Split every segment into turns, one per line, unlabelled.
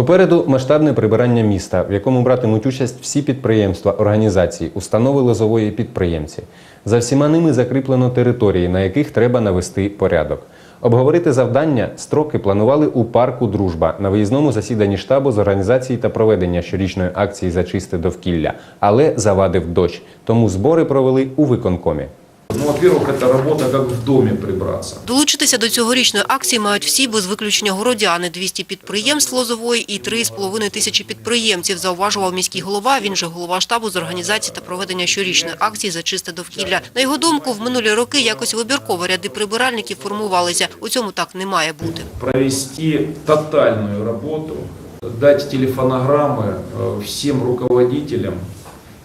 Попереду масштабне прибирання міста, в якому братимуть участь всі підприємства, організації, установи лозової підприємці. За всіма ними закріплено території, на яких треба навести порядок. Обговорити завдання строки планували у парку Дружба на виїзному засіданні штабу з організації та проведення щорічної акції за чисте довкілля, але завадив дощ. Тому збори провели у виконкомі.
Ну, во-первых, это работа как в доме прибраться.
Долучитися до цьогорічної акції мають всі без виключення городяни. 200 підприємств лозової і 3,5 тисячі підприємців, зауважував міський голова. Він же голова штабу з організації та проведення щорічної акції за чисте довкілля. На його думку, в минулі роки якось вибірково ряди прибиральників формувалися. У цьому так не має бути.
Провести тотальную работу, дать телефонограммы э, всем руководителям,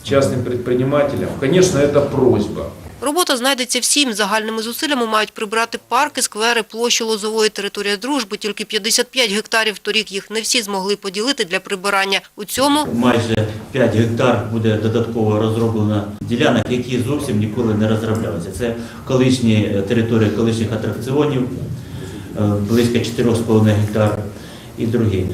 частным предпринимателям. Конечно, это просьба.
Робота знайдеться всім. Загальними зусиллями мають прибрати парки, сквери, площі лозової території дружби. Тільки 55 гектарів торік їх не всі змогли поділити для прибирання. У цьому
майже 5 гектар буде додатково розроблено ділянок, які зовсім ніколи не розроблялися. Це колишні е, території колишніх атракціонів, е, близько 4,5 гектар і другі.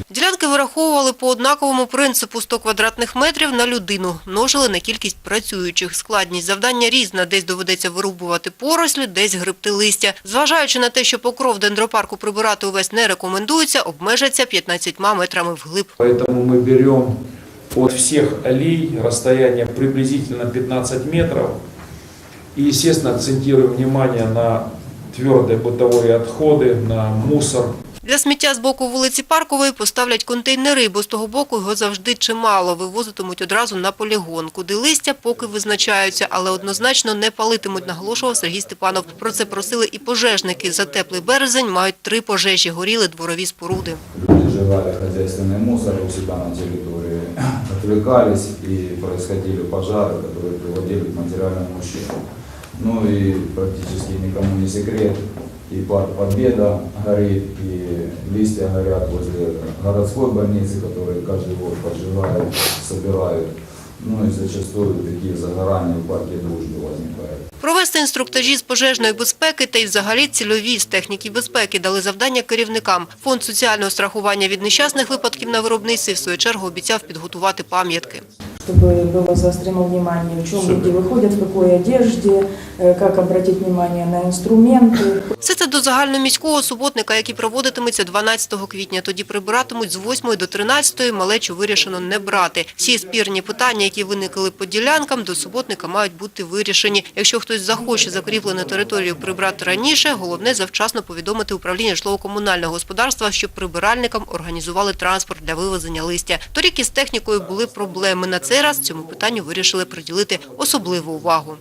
Ділянки вираховували по однаковому принципу 100 квадратних метрів на людину. Множили на кількість працюючих. Складність завдання різна. Десь доведеться вирубувати порослі, десь грибти листя. Зважаючи на те, що покров дендропарку прибирати увесь не рекомендується, обмежаться 15 метрами вглиб.
Поэтому мы берем от всех аллей расстояние приблизительно 15 метров. И, естественно, акцентируем внимание на твердые бытовые отходы, на мусор,
Для сміття з боку вулиці Паркової поставлять контейнери, бо з того боку його завжди чимало. Вивозитимуть одразу на полігон, куди листя поки визначаються, але однозначно не палитимуть, наголошував Сергій Степанов. Про це просили і пожежники. За теплий березень мають три пожежі, горіли дворові споруди.
Люди сжигали хозяйственный мусор у себя на территории, отвлекались и происходили пожары, которые приводили к материальному ущербу. Ну и практически никому не секрет, и парк Победа горит, и листья горят возле городской больницы, которые каждый год поджигают, собирают. Ну и зачастую такие загорания в парке Дружбы возникают.
Провести інструктажі з пожежної безпеки та й взагалі цільові з техніки безпеки дали завдання керівникам. Фонд соціального страхування від нещасних випадків на виробництві в свою чергу обіцяв підготувати пам'ятки.
чтобы было заострено внимание, в чем люди выходят, в какой одежде, э, как обратить внимание на инструменты.
Все це до загальноміського суботника, який проводитиметься 12 квітня. Тоді прибиратимуть з 8 до 13, малечу вирішено не брати. Всі спірні питання, які виникли по ділянкам, до суботника мають бути вирішені. Якщо хтось захоче закріплену територію прибрати раніше, головне завчасно повідомити управління житлово-комунального господарства, щоб прибиральникам організували транспорт для вивезення листя. Торік із технікою були проблеми. На цей раз цьому питанню вирішили приділити особливу увагу.